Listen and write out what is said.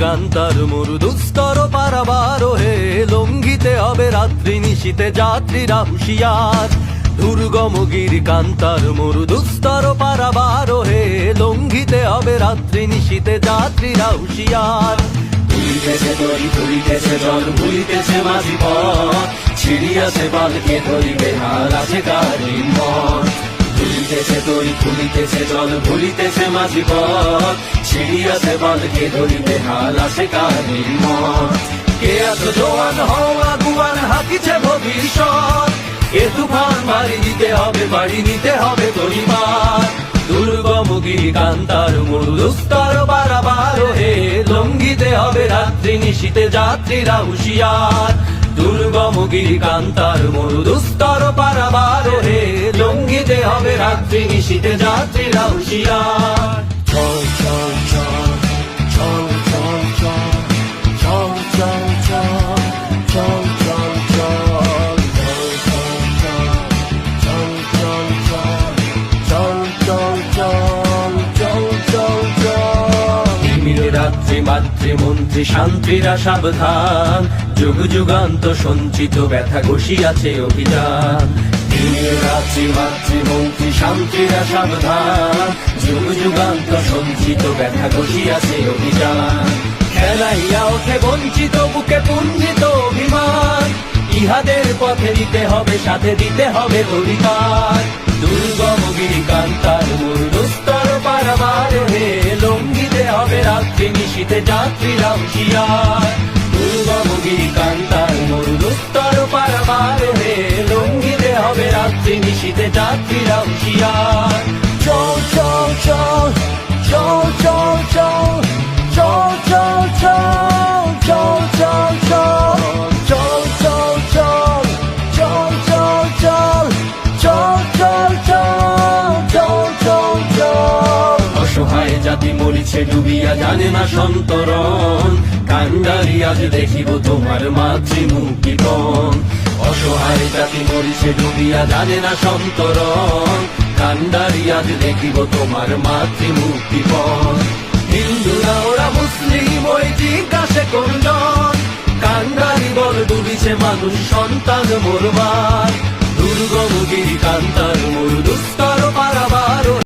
কান্তার মরু দুস্তর পারাবার হে লঙ্ঘিতে হবে রাত্রি নিশীতে যাত্রীরা হুশিয়ার। দুর্গমগিরি কান্তার মরু দুস্তর পারাবার হে লঙ্ঘিতে হবে রাত্রি নিশীতে যাত্রীরা হুশিয়ার। ভুলিতেছে দড়ি ভুলিতেছে জল ভুলিতেছে মাঝি পথ। ছিড়িয়াছে বালকে ধরিবে, হাল আছে কারির মন ভুলিতেছে দড়ি ভুলিতেছে জল, ভুলিতেছে মাঝি পথ। ছিড়িয়াছে বালকে ধরিবে হাল আছে কারির মন কে এত জোয়ান হওয়া গুয়ান হাকিছে ভবিষ্যৎ। এ তুফান বাড়ি দিতে হবে, বাড়ি নিতে হবে পরিবার। দুর্গমগিরি কান্তার মরু বারাবার হে লঙ্ঘিতে হবে রাত্রি, নিশীতে যাত্রীরা হুশিয়ার। দুর্গমগিরি কান্তার মরু দুস্তর পারাবার হে হবে রাত্রি নিশীতে যাত্রীরা হুশিয়ার চল চল চল চল চল চল চল চল চল চল চল তিমির রাত্রি মাতৃমন্ত্রী শান্তিরা সাবধান যুগ যুগান্ত সঞ্চিত ব্যথা ঘষিয়াছে অভিযান রাত্রি মাতৃমন্ত্রী শান্তিরা সাবধান। যুগ যুগান্ত সঞ্চিত ব্যথা ঘষিয়াছে অভিযান। খেলাইয়া ওঠে বঞ্চিত, বুকে পুঞ্জিত অভিমান। ইহাদের পথে দিতে হবে, সাথে দিতে হবে অধিকার। দুর্গমগিরি কান্তার মূল দুস্তর পারাবার হে, লঙ্ঘিতে হবে রাত্রি নিশীতে যাত্রীরা হুশিয়ার দুর্গমগিরি কান্তার মূল দুস্তর পারাবার হে Zemişide da kiralcıya Çol çol çol. Çol çol çol. Çol çol çol. Çol çol çol. জাতি মরিছে ডুবিয়া জানে না সন্তরণ। কান্ডারি আজ দেখিব তোমার মাতৃমুক্তিপণ অসহায় জাতি মরিছে ডুবিয়া জানে না সন্তরণ। কান্ডারি আজ দেখিব তোমার মাতৃমুক্তিপণ হিন্দুরা, ওরা মুসলিম, ওই জিজ্ঞাসে কোনজন কান্ডারি বল ডুবিছে মানুষ, সন্তান মোরবার। দুর্গমগিরি কান্তার মরু দুস্তর পারাবার।